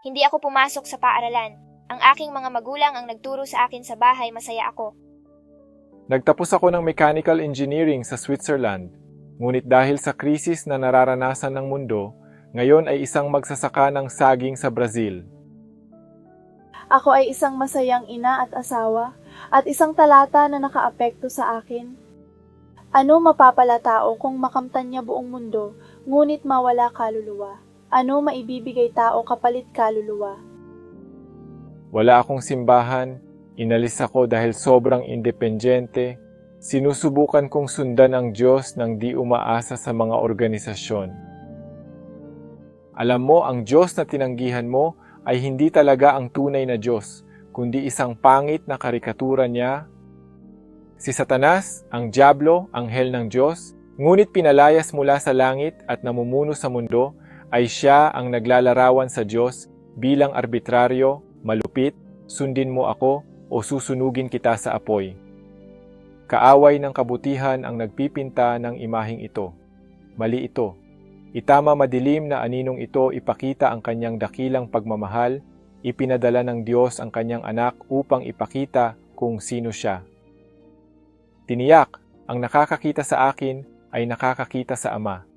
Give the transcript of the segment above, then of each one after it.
Hindi ako pumasok sa paaralan. Ang aking mga magulang ang nagturo sa akin sa bahay, masaya ako. Nagtapos ako ng mechanical engineering sa Switzerland. Ngunit dahil sa krisis na nararanasan ng mundo, ngayon ay isang magsasaka ng saging sa Brazil. Ako ay isang masayang ina at asawa at isang talata na nakaapekto sa akin. Ano mapapalatao kung makamtan niya buong mundo, ngunit mawala kaluluwa? Ano maibibigay tao kapalit kaluluwa? Wala akong simbahan, inalis ako dahil sobrang independyente, sinusubukan kong sundan ang Diyos nang di umaasa sa mga organisasyon. Alam mo, ang Diyos na tinanggihan mo ay hindi talaga ang tunay na Diyos, kundi isang pangit na karikatura niya. Si Satanas, ang Diablo, anghel ng Diyos, ngunit pinalayas mula sa langit at namumuno sa mundo, ay siya ang naglalarawan sa Diyos bilang arbitraryo, malupit, sundin mo ako o susunugin kita sa apoy. Kaaway ng kabutihan ang nagpipinta ng imaheng ito. Mali ito. Itama madilim na aninong ito ipakita ang kanyang dakilang pagmamahal, ipinadala ng Diyos ang kanyang anak upang ipakita kung sino siya. Tiniyak, ang nakakakita sa akin ay nakakakita sa Ama.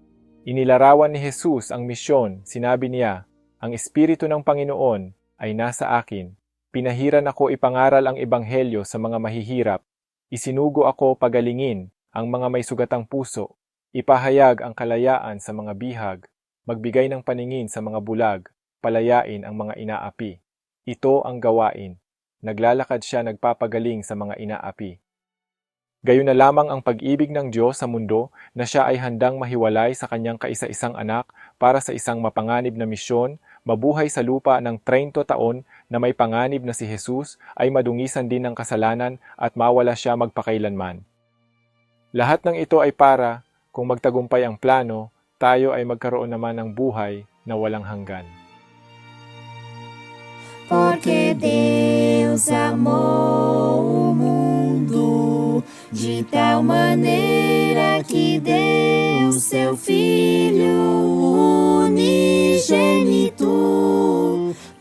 Inilarawan ni Jesus ang misyon, sinabi niya, ang Espiritu ng Panginoon ay nasa akin. Pinahiran ako ipangaral ang Ebanghelyo sa mga mahihirap. Isinugo ako pagalingin ang mga may sugatang puso. Ipahayag ang kalayaan sa mga bihag. Magbigay ng paningin sa mga bulag. Palayain ang mga inaapi. Ito ang gawain. Naglalakad siya nagpapagaling sa mga inaapi. Gayon na lamang ang pag-ibig ng Diyos sa mundo na siya ay handang mahiwalay sa kanyang kaisa-isang anak para sa isang mapanganib na misyon, mabuhay sa lupa ng 30 taon na may panganib na si Jesus ay madungisan din ng kasalanan at mawala siya magpakailanman. Lahat ng ito ay para, kung magtagumpay ang plano, tayo ay magkaroon naman ng buhay na walang hanggan. Porque Deus amou o mundo de tal maneira que deu seu Filho unigênito,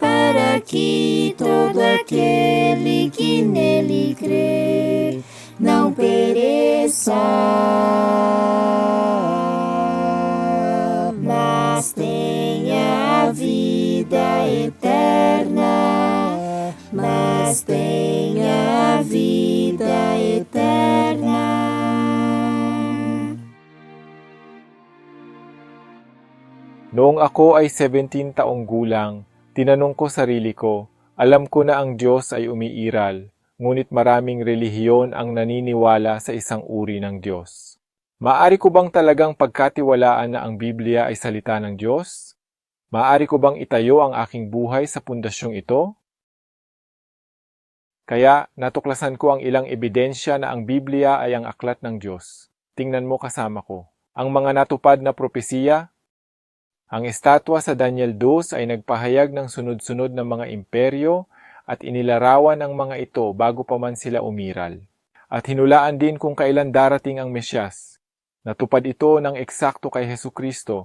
para que todo aquele que nele crê não pereça, mas tenha a vida eterna, mas tenha Noong ako ay 17 taong gulang, tinanong ko sarili ko, alam ko na ang Diyos ay umiiral, ngunit maraming relihiyon ang naniniwala sa isang uri ng Diyos. Maari ko bang talagang pagkatiwalaan na ang Biblia ay salita ng Diyos? Maari ko bang itayo ang aking buhay sa pundasyong ito? Kaya natuklasan ko ang ilang ebidensya na ang Biblia ay ang aklat ng Diyos. Tingnan mo kasama ko. Ang mga natupad na propesiya, ang estatwa sa Daniel 2 ay nagpahayag ng sunod-sunod na mga imperyo at inilarawan ang mga ito bago pa man sila umiral. At hinulaan din kung kailan darating ang Mesyas. Natupad ito ng eksakto kay Hesu Kristo.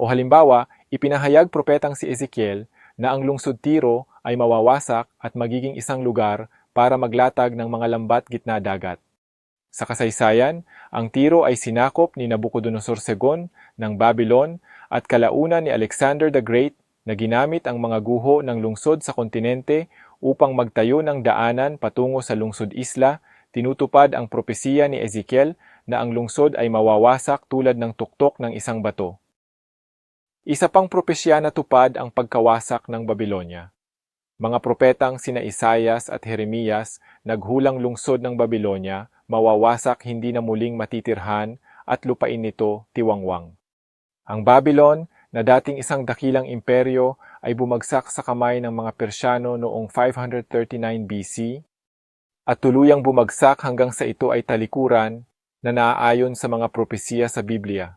O halimbawa, ipinahayag propetang si Ezekiel na ang lungsod Tiro ay mawawasak at magiging isang lugar para maglatag ng mga lambat gitna dagat. Sa kasaysayan, ang Tiro ay sinakop ni Nabucodonosor II ng Babylon at kalaunan ni Alexander the Great na ginamit ang mga guho ng lungsod sa kontinente upang magtayo ng daanan patungo sa lungsod isla, tinutupad ang propesiya ni Ezekiel na ang lungsod ay mawawasak tulad ng tuktok ng isang bato. Isa pang propesya na tupad ang pagkawasak ng Babylonia. Mga propetang sina Isayas at Jeremias naghulang lungsod ng Babylonia mawawasak hindi na muling matitirhan at lupain nito tiwangwang. Ang Babylon, na dating isang dakilang imperyo, ay bumagsak sa kamay ng mga Persyano noong 539 BC at tuluyang bumagsak hanggang sa ito ay talikuran na naaayon sa mga propesiya sa Biblia.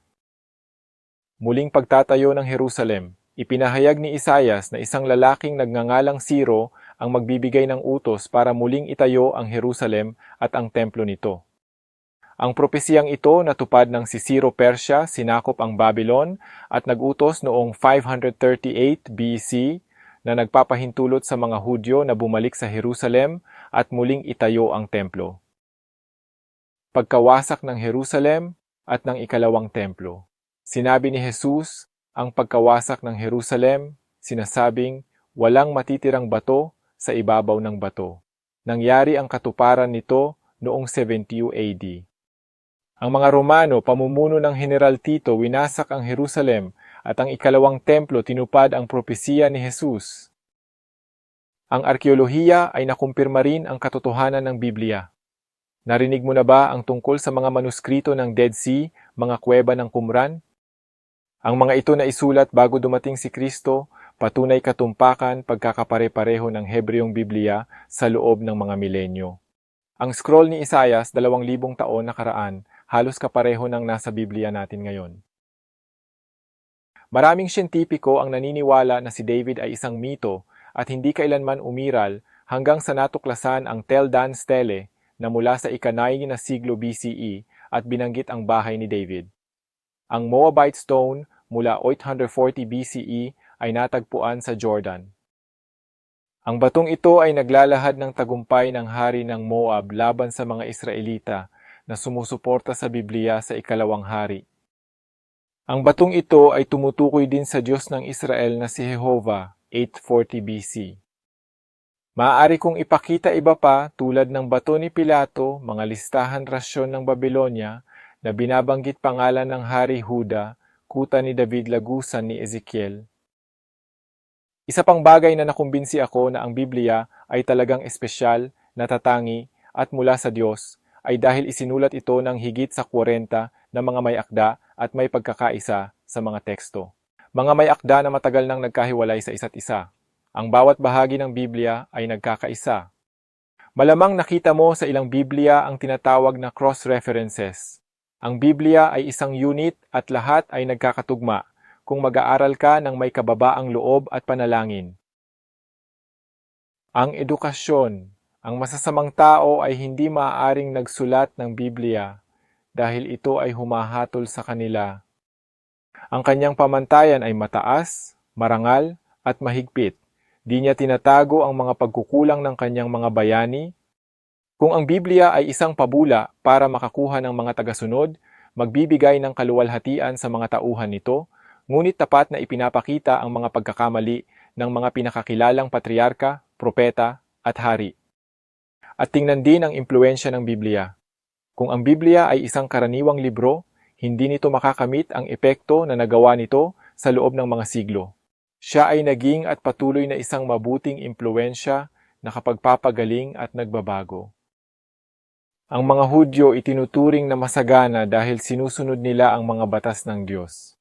Muling pagtatayo ng Jerusalem, ipinahayag ni Isayas na isang lalaking nagngangalang Siro ang magbibigay ng utos para muling itayo ang Jerusalem at ang templo nito. Ang propesiyang ito natupad ng si Ciro Persia sinakop ang Babylon at nagutos noong 538 BC na nagpapahintulot sa mga Hudyo na bumalik sa Jerusalem at muling itayo ang templo. Pagkawasak ng Jerusalem at ng ikalawang templo. Sinabi ni Jesus ang pagkawasak ng Jerusalem, sinasabing walang matitirang bato sa ibabaw ng bato. Nangyari ang katuparan nito noong 70 AD. Ang mga Romano, pamumuno ng General Tito, winasak ang Jerusalem at ang ikalawang templo tinupad ang propesiya ni Jesus. Ang arkeolohiya ay nakumpirma rin ang katotohanan ng Biblia. Narinig mo na ba ang tungkol sa mga manuskrito ng Dead Sea, mga kuweba ng Qumran? Ang mga ito na isulat bago dumating si Kristo, patunay katumpakan pagkakapare-pareho ng Hebreong Biblia sa loob ng mga milenyo. Ang scroll ni Isayas, dalawang libong taon nakaraan, halos kapareho ng nasa Biblia natin ngayon. Maraming siyentipiko ang naniniwala na si David ay isang mito at hindi kailanman umiral hanggang sa natuklasan ang Tel Dan Stele na mula sa ikanay na siglo BCE at binanggit ang bahay ni David. Ang Moabite Stone mula 840 BCE ay natagpuan sa Jordan. Ang batong ito ay naglalahad ng tagumpay ng hari ng Moab laban sa mga Israelita na sumusuporta sa Biblia sa ikalawang hari. Ang batong ito ay tumutukoy din sa Diyos ng Israel na si Jehovah, 840 BC. Maaari kong ipakita iba pa tulad ng bato ni Pilato, mga listahan rasyon ng Babylonia na binabanggit pangalan ng Hari Huda, kuta ni David Lagusan ni Ezekiel. Isa pang bagay na nakumbinsi ako na ang Biblia ay talagang espesyal, natatangi at mula sa Diyos ay dahil isinulat ito ng higit sa 40 na mga may akda at may pagkakaisa sa mga teksto. Mga may akda na matagal nang nagkahiwalay sa isa't isa. Ang bawat bahagi ng Biblia ay nagkakaisa. Malamang nakita mo sa ilang Biblia ang tinatawag na cross-references. Ang Biblia ay isang unit at lahat ay nagkakatugma kung mag-aaral ka ng may kababaang loob at panalangin. Ang edukasyon. Ang masasamang tao ay hindi maaaring nagsulat ng Biblia dahil ito ay humahatol sa kanila. Ang kanyang pamantayan ay mataas, marangal, at mahigpit. Di niya tinatago ang mga pagkukulang ng kanyang mga bayani. Kung ang Biblia ay isang pabula para makakuha ng mga tagasunod, magbibigay ng kaluwalhatian sa mga tauhan nito, ngunit tapat na ipinapakita ang mga pagkakamali ng mga pinakakilalang patriarka, propeta, at hari. At tingnan din ang impluensya ng Biblia. Kung ang Biblia ay isang karaniwang libro, hindi nito makakamit ang epekto na nagawa nito sa loob ng mga siglo. Siya ay naging at patuloy na isang mabuting impluensya na kapagpapagaling at nagbabago. Ang mga Hudyo itinuturing na masagana dahil sinusunod nila ang mga batas ng Diyos.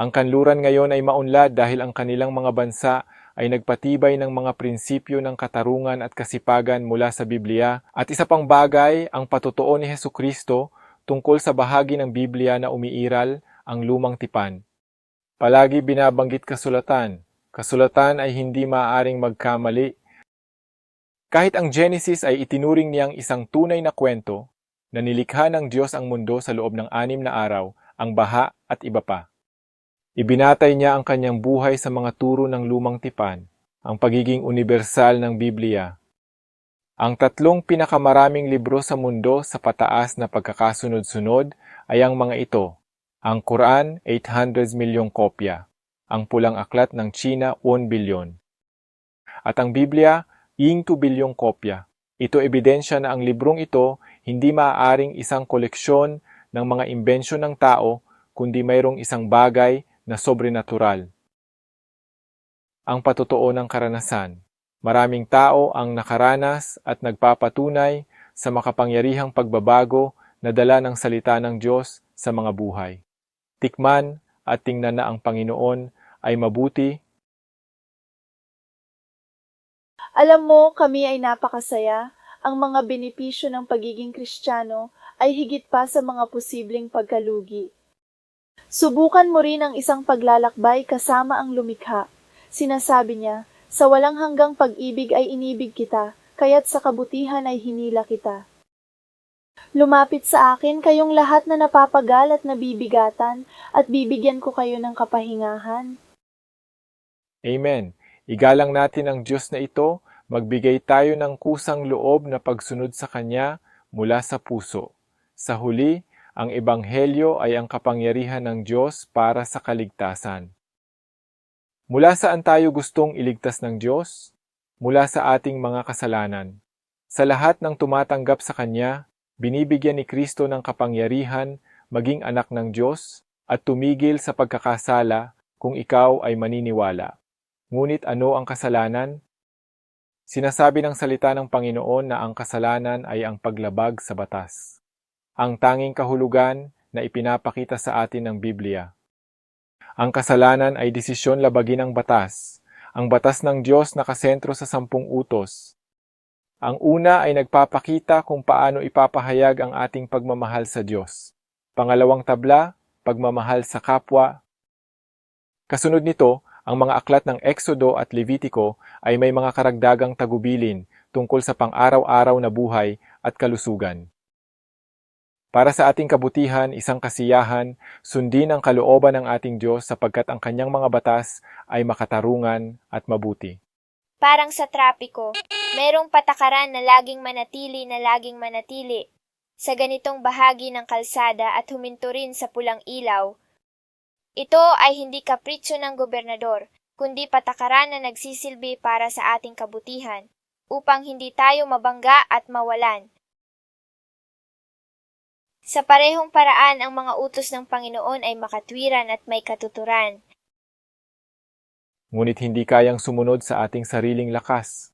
Ang kanluran ngayon ay maunlad dahil ang kanilang mga bansa ay nagpatibay ng mga prinsipyo ng katarungan at kasipagan mula sa Biblia at isa pang bagay ang patotoo ni Heso Kristo tungkol sa bahagi ng Biblia na umiiral ang lumang tipan. Palagi binabanggit kasulatan. Kasulatan ay hindi maaaring magkamali. Kahit ang Genesis ay itinuring niyang isang tunay na kwento na nilikha ng Diyos ang mundo sa loob ng anim na araw, ang baha at iba pa. Ibinatay niya ang kanyang buhay sa mga turo ng lumang tipan, ang pagiging universal ng Biblia. Ang tatlong pinakamaraming libro sa mundo sa pataas na pagkakasunod-sunod ay ang mga ito. Ang Quran, 800 milyong kopya. Ang Pulang Aklat ng China, 1 bilyon. At ang Biblia, ing 2 bilyong kopya. Ito ebidensya na ang librong ito hindi maaaring isang koleksyon ng mga imbensyon ng tao, kundi mayroong isang bagay na sobrenatural. Ang patotoo ng karanasan. Maraming tao ang nakaranas at nagpapatunay sa makapangyarihang pagbabago na dala ng salita ng Diyos sa mga buhay. Tikman at tingnan na ang Panginoon ay mabuti. Alam mo, kami ay napakasaya. Ang mga benepisyo ng pagiging kristyano ay higit pa sa mga posibleng pagkalugi. Subukan mo rin ang isang paglalakbay kasama ang lumikha. Sinasabi niya, sa walang hanggang pag-ibig ay inibig kita, kaya't sa kabutihan ay hinila kita. Lumapit sa akin kayong lahat na napapagal at nabibigatan, at bibigyan ko kayo ng kapahingahan. Amen. Igalang natin ang Diyos na ito, magbigay tayo ng kusang loob na pagsunod sa Kanya mula sa puso. Sa huli, ang Ebanghelyo ay ang kapangyarihan ng Diyos para sa kaligtasan. Mula saan tayo gustong iligtas ng Diyos? Mula sa ating mga kasalanan. Sa lahat ng tumatanggap sa Kanya, binibigyan ni Kristo ng kapangyarihan maging anak ng Diyos at tumigil sa pagkakasala kung ikaw ay maniniwala. Ngunit ano ang kasalanan? Sinasabi ng salita ng Panginoon na ang kasalanan ay ang paglabag sa batas. Ang tanging kahulugan na ipinapakita sa atin ng Biblia. Ang kasalanan ay desisyon labagin ang batas. Ang batas ng Diyos nakasentro sa sampung utos. Ang una ay nagpapakita kung paano ipapahayag ang ating pagmamahal sa Diyos. Pangalawang tabla, pagmamahal sa kapwa. Kasunod nito, ang mga aklat ng Exodo at Levitico ay may mga karagdagang tagubilin tungkol sa pang-araw-araw na buhay at kalusugan. Para sa ating kabutihan, isang kasiyahan, sundin ang kalooban ng ating Diyos sapagkat ang kanyang mga batas ay makatarungan at mabuti. Parang sa trapiko, merong patakaran na laging manatili na laging manatili. Sa ganitong bahagi ng kalsada at huminto rin sa pulang ilaw, ito ay hindi kapritsyo ng gobernador, kundi patakaran na nagsisilbi para sa ating kabutihan, upang hindi tayo mabangga at mawalan. Sa parehong paraan ang mga utos ng Panginoon ay makatwiran at may katuturan. Ngunit hindi kayang sumunod sa ating sariling lakas.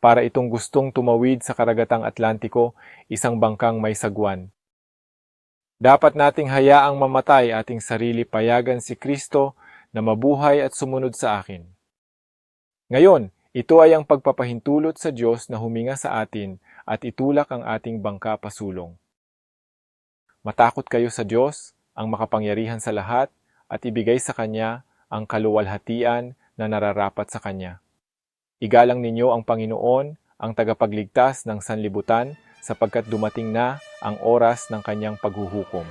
Para itong gustong tumawid sa karagatang Atlantiko, isang bangkang may sagwan. Dapat nating hayaang mamatay ating sarili payagan si Kristo na mabuhay at sumunod sa akin. Ngayon, ito ay ang pagpapahintulot sa Diyos na huminga sa atin at itulak ang ating bangka pasulong. Matakot kayo sa Diyos, ang makapangyarihan sa lahat, at ibigay sa Kanya ang kaluwalhatian na nararapat sa Kanya. Igalang ninyo ang Panginoon, ang tagapagligtas ng sanlibutan, sapagkat dumating na ang oras ng kanyang paghuhukom.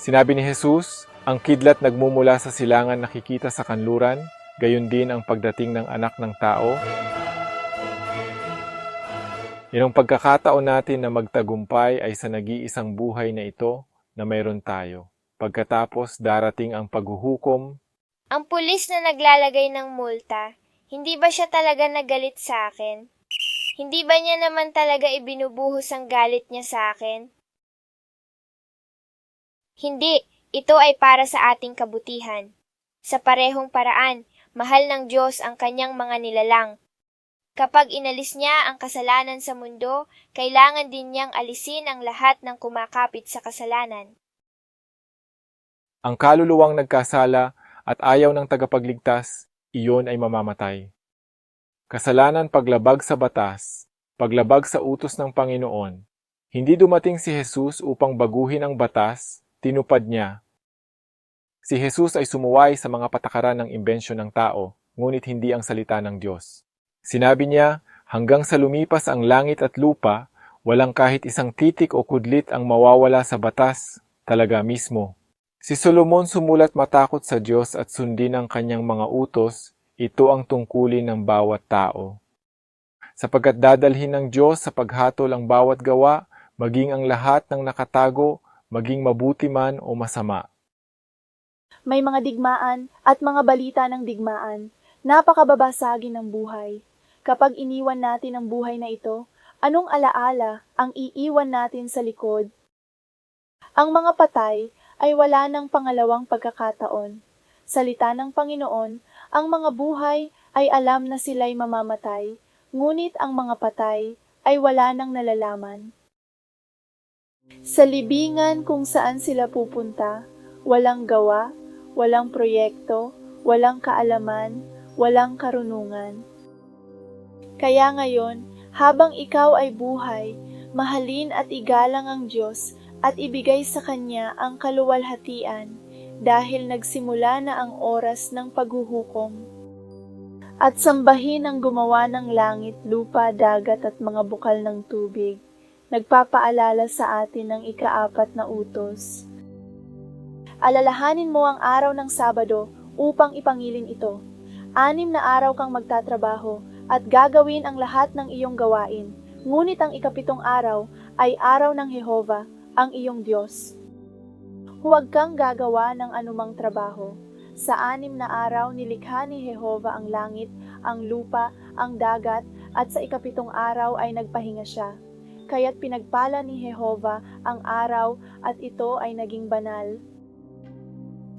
Sinabi ni Jesus, ang kidlat nagmumula sa silangan nakikita sa kanluran, gayon din ang pagdating ng anak ng tao. Inong pagkakataon natin na magtagumpay ay sa nag-iisang buhay na ito na mayroon tayo. Pagkatapos darating ang paghuhukom, Ang pulis na naglalagay ng multa, hindi ba siya talaga nagalit sa akin? Hindi ba niya naman talaga ibinubuhos ang galit niya sa akin? Hindi, ito ay para sa ating kabutihan. Sa parehong paraan, mahal ng Diyos ang kanyang mga nilalang. Kapag inalis niya ang kasalanan sa mundo, kailangan din niyang alisin ang lahat ng kumakapit sa kasalanan. ang kaluluwang nagkasala at ayaw ng tagapagligtas, iyon ay mamamatay. Kasalanan paglabag sa batas, paglabag sa utos ng Panginoon. Hindi dumating si Jesus upang baguhin ang batas, tinupad niya. Si Jesus ay sumuway sa mga patakaran ng imbensyon ng tao, ngunit hindi ang salita ng Diyos. Sinabi niya, hanggang sa lumipas ang langit at lupa, walang kahit isang titik o kudlit ang mawawala sa batas, talaga mismo. Si Solomon sumulat matakot sa Diyos at sundin ang kanyang mga utos, ito ang tungkulin ng bawat tao. Sapagkat dadalhin ng Diyos sa paghatol ang bawat gawa, maging ang lahat ng nakatago, maging mabuti man o masama. May mga digmaan at mga balita ng digmaan. Napakababasagi ng buhay. Kapag iniwan natin ang buhay na ito, anong alaala ang iiwan natin sa likod? Ang mga patay ay wala ng pangalawang pagkakataon. Salita ng Panginoon, ang mga buhay ay alam na sila'y mamamatay, ngunit ang mga patay ay wala nang nalalaman. Sa libingan kung saan sila pupunta, walang gawa, walang proyekto, walang kaalaman, walang karunungan. Kaya ngayon, habang ikaw ay buhay, mahalin at igalang ang Diyos at ibigay sa Kanya ang kaluwalhatian dahil nagsimula na ang oras ng paghuhukom. At sambahin ang gumawa ng langit, lupa, dagat at mga bukal ng tubig. nagpapaalala sa atin ng ikaapat na utos. Alalahanin mo ang araw ng Sabado upang ipangilin ito. Anim na araw kang magtatrabaho at gagawin ang lahat ng iyong gawain. Ngunit ang ikapitong araw ay araw ng Jehova, ang iyong Diyos. Huwag kang gagawa ng anumang trabaho. Sa anim na araw nilikha ni Jehova ang langit, ang lupa, ang dagat, at sa ikapitong araw ay nagpahinga siya. Kaya't pinagpala ni Jehova ang araw at ito ay naging banal.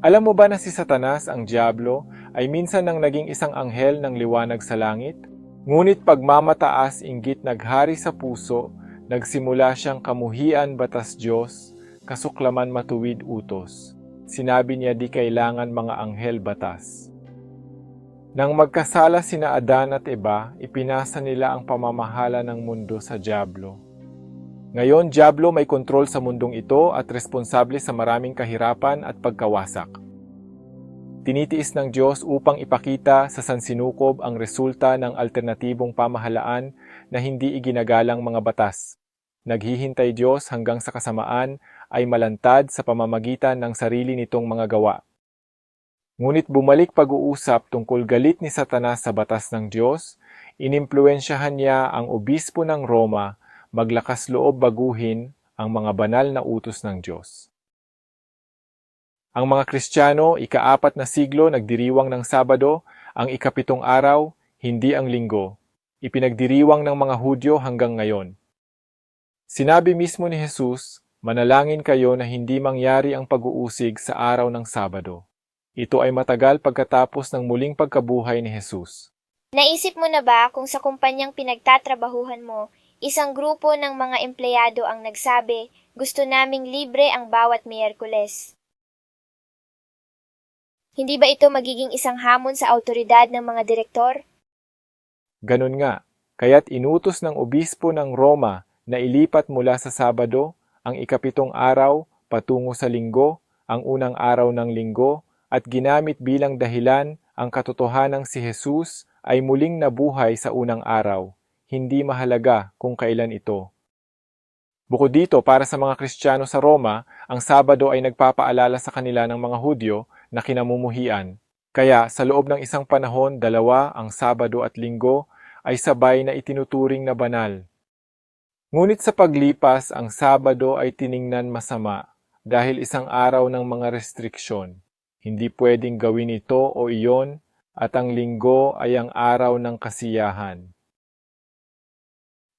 Alam mo ba na si Satanas, ang Diablo, ay minsan nang naging isang anghel ng liwanag sa langit? Ngunit pagmamataas inggit naghari sa puso, nagsimula siyang kamuhian batas Diyos, kasuklaman matuwid utos. Sinabi niya di kailangan mga anghel batas. Nang magkasala sina Adan at Eva, ipinasa nila ang pamamahala ng mundo sa Diablo. Ngayon, Diablo may kontrol sa mundong ito at responsable sa maraming kahirapan at pagkawasak. Tinitiis ng Diyos upang ipakita sa sansinukob ang resulta ng alternatibong pamahalaan na hindi iginagalang mga batas. Naghihintay Diyos hanggang sa kasamaan ay malantad sa pamamagitan ng sarili nitong mga gawa. Ngunit bumalik pag-uusap tungkol galit ni Satanas sa batas ng Diyos, inimpluensyahan niya ang obispo ng Roma maglakas loob baguhin ang mga banal na utos ng Diyos. Ang mga Kristiyano, ikaapat na siglo nagdiriwang ng Sabado, ang ikapitong araw, hindi ang linggo. Ipinagdiriwang ng mga Hudyo hanggang ngayon. Sinabi mismo ni Jesus, manalangin kayo na hindi mangyari ang pag-uusig sa araw ng Sabado. Ito ay matagal pagkatapos ng muling pagkabuhay ni Jesus. Naisip mo na ba kung sa kumpanyang pinagtatrabahuhan mo, isang grupo ng mga empleyado ang nagsabi, gusto naming libre ang bawat Miyerkules. Hindi ba ito magiging isang hamon sa autoridad ng mga direktor? Ganun nga, kaya't inutos ng obispo ng Roma na ilipat mula sa Sabado ang ikapitong araw patungo sa linggo, ang unang araw ng linggo, at ginamit bilang dahilan ang katotohanang si Jesus ay muling nabuhay sa unang araw, hindi mahalaga kung kailan ito. Bukod dito, para sa mga Kristiyano sa Roma, ang Sabado ay nagpapaalala sa kanila ng mga Hudyo na kinamumuhian. Kaya sa loob ng isang panahon, dalawa, ang Sabado at Linggo, ay sabay na itinuturing na banal. Ngunit sa paglipas, ang Sabado ay tiningnan masama dahil isang araw ng mga restriksyon. Hindi pwedeng gawin ito o iyon at ang linggo ay ang araw ng kasiyahan.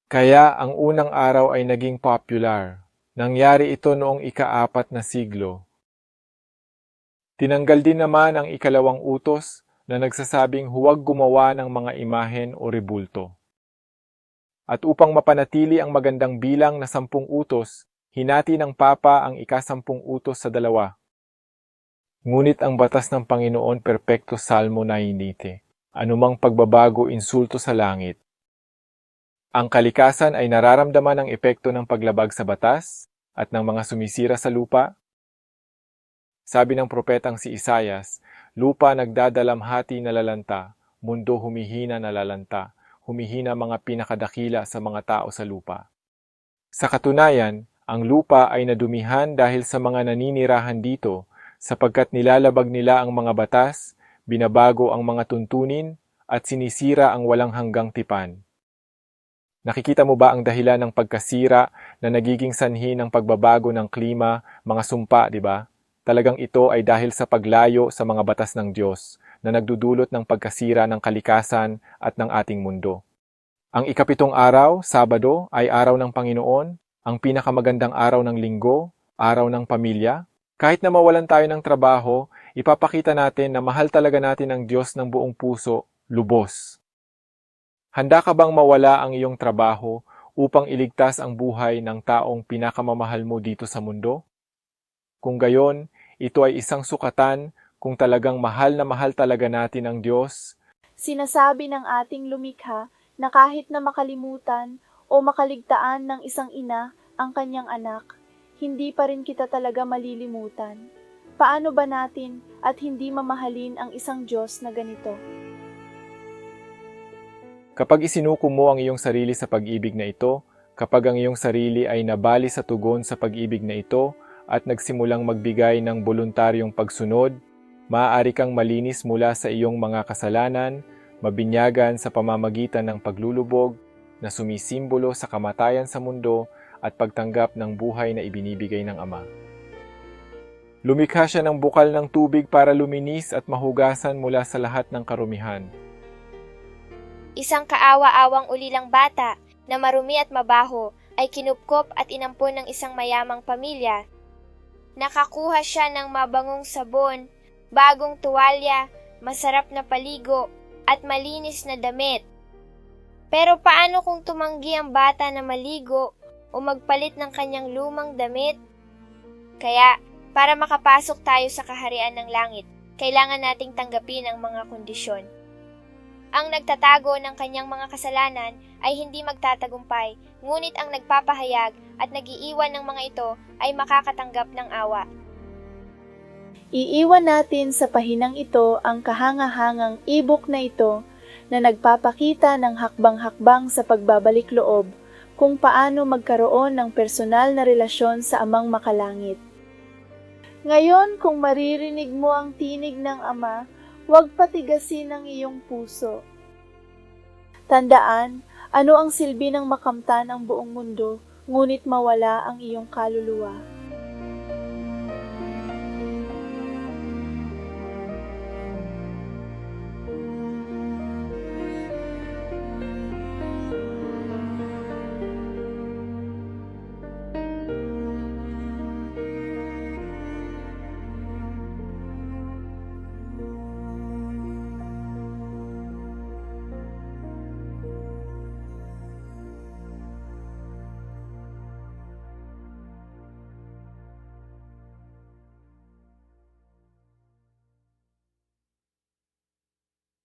Kaya ang unang araw ay naging popular. Nangyari ito noong ikaapat na siglo. Tinanggal din naman ang ikalawang utos na nagsasabing huwag gumawa ng mga imahen o rebulto. At upang mapanatili ang magandang bilang na sampung utos, hinati ng Papa ang ikasampung utos sa dalawa. Ngunit ang batas ng Panginoon perpekto Salmo 9.8, anumang pagbabago insulto sa langit. Ang kalikasan ay nararamdaman ang epekto ng paglabag sa batas at ng mga sumisira sa lupa. Sabi ng propetang si Isayas, lupa nagdadalamhati na lalanta, mundo humihina na lalanta, humihina mga pinakadakila sa mga tao sa lupa. Sa katunayan, ang lupa ay nadumihan dahil sa mga naninirahan dito sapagkat nilalabag nila ang mga batas, binabago ang mga tuntunin, at sinisira ang walang hanggang tipan. Nakikita mo ba ang dahilan ng pagkasira na nagiging sanhi ng pagbabago ng klima, mga sumpa, di ba? Talagang ito ay dahil sa paglayo sa mga batas ng Diyos na nagdudulot ng pagkasira ng kalikasan at ng ating mundo. Ang ikapitong araw, Sabado, ay araw ng Panginoon, ang pinakamagandang araw ng linggo, araw ng pamilya, kahit na mawalan tayo ng trabaho, ipapakita natin na mahal talaga natin ang Diyos ng buong puso, lubos. Handa ka bang mawala ang iyong trabaho upang iligtas ang buhay ng taong pinakamamahal mo dito sa mundo? Kung gayon, ito ay isang sukatan kung talagang mahal na mahal talaga natin ang Diyos. Sinasabi ng ating lumikha na kahit na makalimutan o makaligtaan ng isang ina ang kanyang anak, hindi pa rin kita talaga malilimutan. Paano ba natin at hindi mamahalin ang isang Diyos na ganito? Kapag isinuko mo ang iyong sarili sa pag-ibig na ito, Kapag ang iyong sarili ay nabali sa tugon sa pag-ibig na ito at nagsimulang magbigay ng voluntaryong pagsunod, maaari kang malinis mula sa iyong mga kasalanan, mabinyagan sa pamamagitan ng paglulubog na sumisimbolo sa kamatayan sa mundo at pagtanggap ng buhay na ibinibigay ng Ama. Lumikha siya ng bukal ng tubig para luminis at mahugasan mula sa lahat ng karumihan. Isang kaawa-awang ulilang bata na marumi at mabaho ay kinupkop at inampon ng isang mayamang pamilya. Nakakuha siya ng mabangong sabon, bagong tuwalya, masarap na paligo, at malinis na damit. Pero paano kung tumanggi ang bata na maligo o magpalit ng kanyang lumang damit? Kaya, para makapasok tayo sa kaharian ng langit, kailangan nating tanggapin ang mga kondisyon. Ang nagtatago ng kanyang mga kasalanan ay hindi magtatagumpay, ngunit ang nagpapahayag at nagiiwan ng mga ito ay makakatanggap ng awa. Iiwan natin sa pahinang ito ang kahangahangang ibok na ito na nagpapakita ng hakbang-hakbang sa pagbabalik loob kung paano magkaroon ng personal na relasyon sa amang makalangit. Ngayon, kung maririnig mo ang tinig ng Ama, huwag patigasin ang iyong puso. Tandaan, ano ang silbi ng makamtan ang buong mundo, ngunit mawala ang iyong kaluluwa.